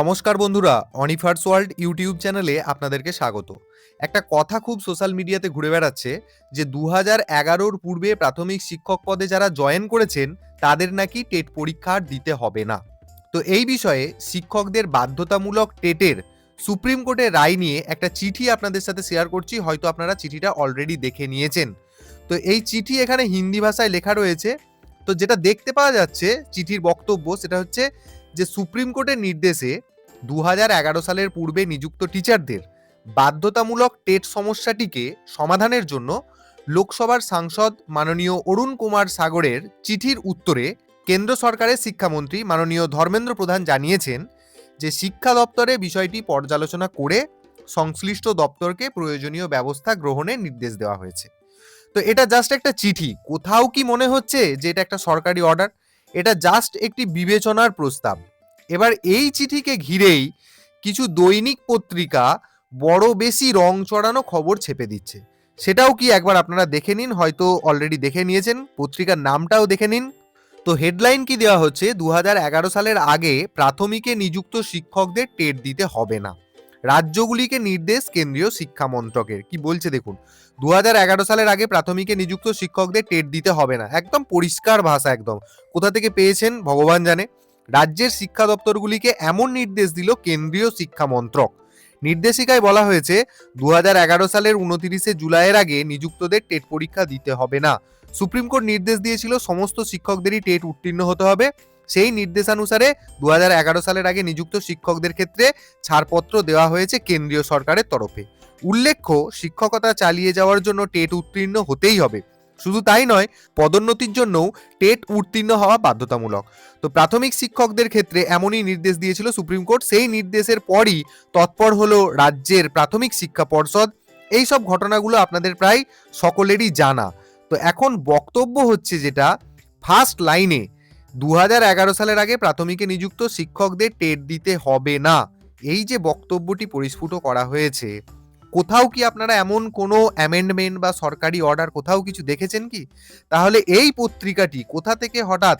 নমস্কার বন্ধুরা, অনিফার্স world YouTube চ্যানেলে আপনাদেরকে স্বাগত। একটা কথা খুব সোশ্যাল মিডিয়াতে ঘুরে বেড়াচ্ছে যে দু হাজার এগারোর পূর্বে প্রাথমিক শিক্ষক পদে যারা জয়েন করেছেন, তাদের নাকি টেট পরীক্ষা দিতে হবে না। তো এই বিষয়ে শিক্ষকদের বাধ্যতামূলক টেটের সুপ্রিম কোর্টের রায় নিয়ে একটা চিঠি আপনাদের সাথে শেয়ার করছি, হয়তো আপনারা চিঠিটা অলরেডি দেখে নিয়েছেন। তো এই চিঠি এখানে হিন্দি ভাষায় লেখা রয়েছে। তো যেটা দেখতে পাওয়া যাচ্ছে, চিঠির বক্তব্য সেটা হচ্ছে যে সুপ্রিম কোর্টের নির্দেশে দু হাজার এগারো সালের পূর্বে নিযুক্ত টিচারদের বাধ্যতামূলক টেট সমস্যাটিকে সমাধানের জন্য লোকসভার সাংসদ মাননীয় অরুণ কুমার সাগরের চিঠির উত্তরে কেন্দ্র সরকারের শিক্ষামন্ত্রী মাননীয় ধর্মেন্দ্র প্রধান জানিয়েছেন যে শিক্ষা দপ্তরে বিষয়টি পর্যালোচনা করে সংশ্লিষ্ট দপ্তরকে প্রয়োজনীয় ব্যবস্থা গ্রহণের নির্দেশ দেওয়া হয়েছে। তো এটা জাস্ট একটা চিঠি। কোথাও কি মনে হচ্ছে যে এটা একটা সরকারি অর্ডার এটা জাস্ট একটি বিবেচনার প্রস্তাব। এবার এই চিঠিকে ঘিরেই কিছু দৈনিক পত্রিকা বড় বেশি রং চড়ানো খবর ছেপে দিচ্ছে। সেটাও কি একবার আপনারা দেখে নিন, হয়তো অলরেডি দেখে নিয়েছেন, পত্রিকার নামটাও দেখে নিন। তো হেডলাইন কি দেওয়া হচ্ছে দু হাজার এগারো সালের আগে প্রাথমিকে নিযুক্ত শিক্ষকদের টেট দিতে হবে না। রাজ্যগুলিকে নির্দেশ কেন্দ্রীয় শিক্ষা মন্ত্রকের। কি বলছে দেখুন? দু হাজার এগারো সালের আগে প্রাথমিকে নিযুক্ত শিক্ষকদের টেট দিতে হবে না। একদম পরিষ্কার ভাষা একদম। কোথা থেকে পেয়েছেন? ভগবান জানে। রাজ্যের শিক্ষা দপ্তরগুলিকে এমন নির্দেশ দিল কেন্দ্রীয় শিক্ষা মন্ত্রক। নির্দেশিকায় বলা হয়েছে দু হাজার এগারো সালের উনতিরিশে জুলাইয়ের আগে নিযুক্তদের টেট পরীক্ষা দিতে হবে না। সুপ্রিম কোর্ট নির্দেশ দিয়েছিল, সমস্ত শিক্ষকদেরই টেট উত্তীর্ণ হতে হবে। সেই নির্দেশানুসারে দু হাজার এগারো সালের আগে নিযুক্ত শিক্ষকদের ক্ষেত্রে ছাড়পত্র দেওয়া হয়েছে কেন্দ্রীয় সরকারের তরফে। উল্লেখ্য, শিক্ষকতা চালিয়ে যাওয়ার জন্য টেট উত্তীর্ণ হতেই হবে। শুধু তাই নয়, পদোন্নতির জন্যও টেট উত্তীর্ণ হওয়া বাধ্যতামূলক। তো প্রাথমিক শিক্ষকদের ক্ষেত্রে এমনই নির্দেশ দিয়েছিল সুপ্রিম কোর্ট। সেই নির্দেশের পরই তৎপর হলো রাজ্যের প্রাথমিক শিক্ষা পর্ষদ। এই সব ঘটনাগুলো আপনাদের প্রায় সকলেরই জানা। তো এখন বক্তব্য হচ্ছে যেটা, ফার্স্ট লাইনে দু হাজার এগারো সালের আগে প্রাথমিকে নিযুক্ত শিক্ষকদের টেট দিতে হবে না। এই যে বক্তব্যটি পরিস্ফুট করা হয়েছে, কোথাও কি আপনারা এমন কোনো অ্যামেন্ডমেন্ট বা সরকারি অর্ডার কোথাও কিছু দেখেছেন কি? তাহলে এই পত্রিকাটি কোথা থেকে হঠাৎ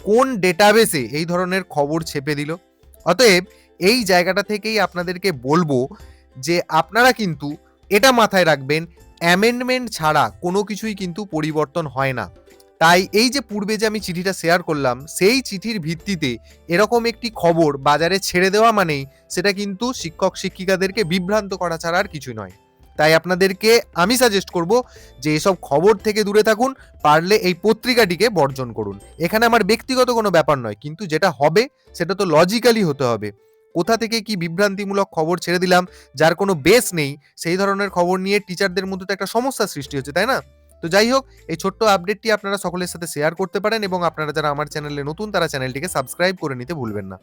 কোন ডেটাবেসে এই ধরনের খবর ছেপে দিল? অতএব এই জায়গাটা থেকেই আপনাদেরকে বলব যে আপনারা কিন্তু এটা মাথায় রাখবেন অ্যামেন্ডমেন্ট ছাড়া কোনো কিছুই কিন্তু পরিবর্তন হয় না। তাই এই যে পূর্বে যে আমি চিঠিটা শেয়ার করলাম, সেই চিঠির ভিত্তিতে এরকম একটি খবর বাজারে ছেড়ে দেওয়া মানেই সেটা কিন্তু শিক্ষক শিক্ষিকাদেরকে বিভ্রান্ত করা ছাড়া আর কিছু নয়। তাই আপনাদেরকে আমি সাজেস্ট করব যে এসব খবর থেকে দূরে থাকুন, পারলে এই পত্রিকাটিকে বর্জন করুন। এখানে আমার ব্যক্তিগত কোনো ব্যাপার নয়, কিন্তু যেটা হবে সেটা তো লজিক্যালি হতে হবে। কোথা থেকে কি বিভ্রান্তিমূলক খবর ছেড়ে দিলাম, যার কোনো বেস নেই, সেই ধরনের খবর নিয়ে টিচারদের মধ্যে তো একটা সমস্যার সৃষ্টি হচ্ছে, তাই না? তো যাই হোক, এই ছোট্ট আপডেটটি আপনারা সকলের সাথে শেয়ার করতে পারেন এবং আপনারা যারা আমার চ্যানেলে নতুন, তারা চ্যানেলটিকে সাবস্ক্রাইব করে নিতে ভুলবেন না।